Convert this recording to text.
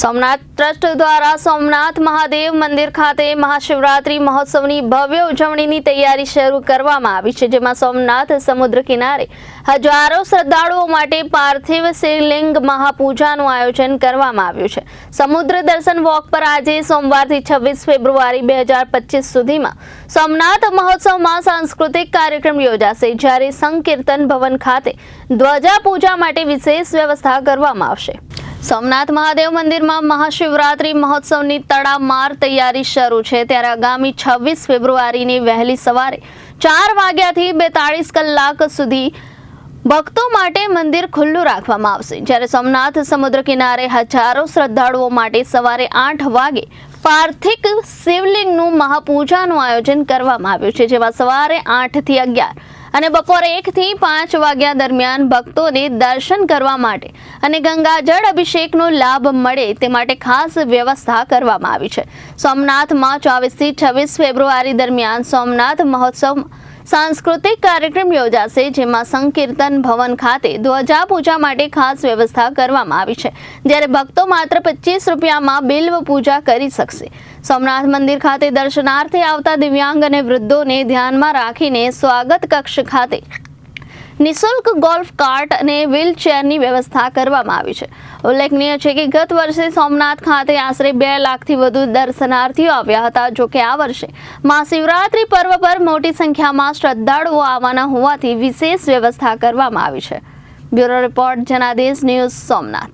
Somnath trust દ્વારા સોમનાથ મહાદેવ મંદિર ખાતે મહાશિવરાત્રી મહોત્સવની ભવ્ય ઉજવણીની તૈયારી શરૂ કરવામાં આવી છે, જેમાં સોમનાથ સમુદ્ર કિનારે હજારો શ્રદ્ધાળુઓ માટે પાર્થિવ શિવલિંગ મહાપૂજાનું આયોજન કરવામાં આવ્યું છે. સમુદ્ર દર્શન વોક પર આજે સોમવારથી છવ્વીસ ફેબ્રુઆરી બે હજાર પચીસ સુધીમાં સોમનાથ મહોત્સવમાં સાંસ્કૃતિક કાર્યક્રમ યોજાશે, જ્યારે સંકીર્તન ભવન ખાતે ધ્વજા પૂજા માટે વિશેષ વ્યવસ્થા કરવામાં આવશે. સોમનાથ મહાદેવ મંદિરમાં મહાશિવરાત્રી મહોત્સવની તડામાર તૈયારી શરૂ છે. ત્યારે આગામી છવ્વીસ ફેબ્રુઆરીની વહેલી સવારે ચાર વાગ્યાથી બેતાળીસ કલાક સુધી ભક્તો માટે મંદિર ખુલ્લું રાખવામાં આવશે. જ્યારે સોમનાથ સમુદ્ર કિનારે હજારો શ્રદ્ધાળુઓ માટે સવારે આઠ વાગે પાર્થિક શિવલિંગનું મહાપૂજાનું આયોજન કરવામાં આવ્યું છે, જેમાં સવારે આઠથી અગિયાર અને બપોરે એકથી પાંચ વાગ્યા દરમિયાન ભક્તોને દર્શન કરવા માટે અને ગંગાજળ અભિષેકનો લાભ મળે તે માટે ખાસ વ્યવસ્થા કરવામાં આવી છે. સોમનાથમાં ચોવીસથી છવ્વીસ ફેબ્રુઆરી દરમિયાન સોમનાથ મહોત્સવ સાંસ્કૃતિક કાર્યક્રમ યોજાશે, જેમાં સંકીર્તન ભવન ખાતે ધ્વજા પૂજા માટે ખાસ વ્યવસ્થા કરવામાં આવી છે. જ્યારે ભક્તો માત્ર પચીસ રૂપિયામાં બિલ્વ પૂજા કરી શકશે. સોમનાથ મંદિર ખાતે દર્શનાર્થે આવતા દિવ્યાંગ અને વૃદ્ધોને ધ્યાનમાં રાખીને સ્વાગત કક્ષ ખાતે નિઃશુલ્ક ગોલ્ફ કાર્ટ અને વ્હીલચેરની વ્યવસ્થા કરવામાં આવી છે. ઉલ્લેખનીય છે કે ગત વર્ષે સોમનાથ ખાતે આશરે બે લાખથી વધુ દર્શનાર્થીઓ આવ્યા હતા, જો કે આ વર્ષે મહાશિવરાત્રિ પર્વ પર મોટી સંખ્યામાં શ્રદ્ધાળુઓ આવવાના હોવાથી વિશેષ વ્યવસ્થા કરવામાં આવી છે. Bureau report Janadesh news Somnath.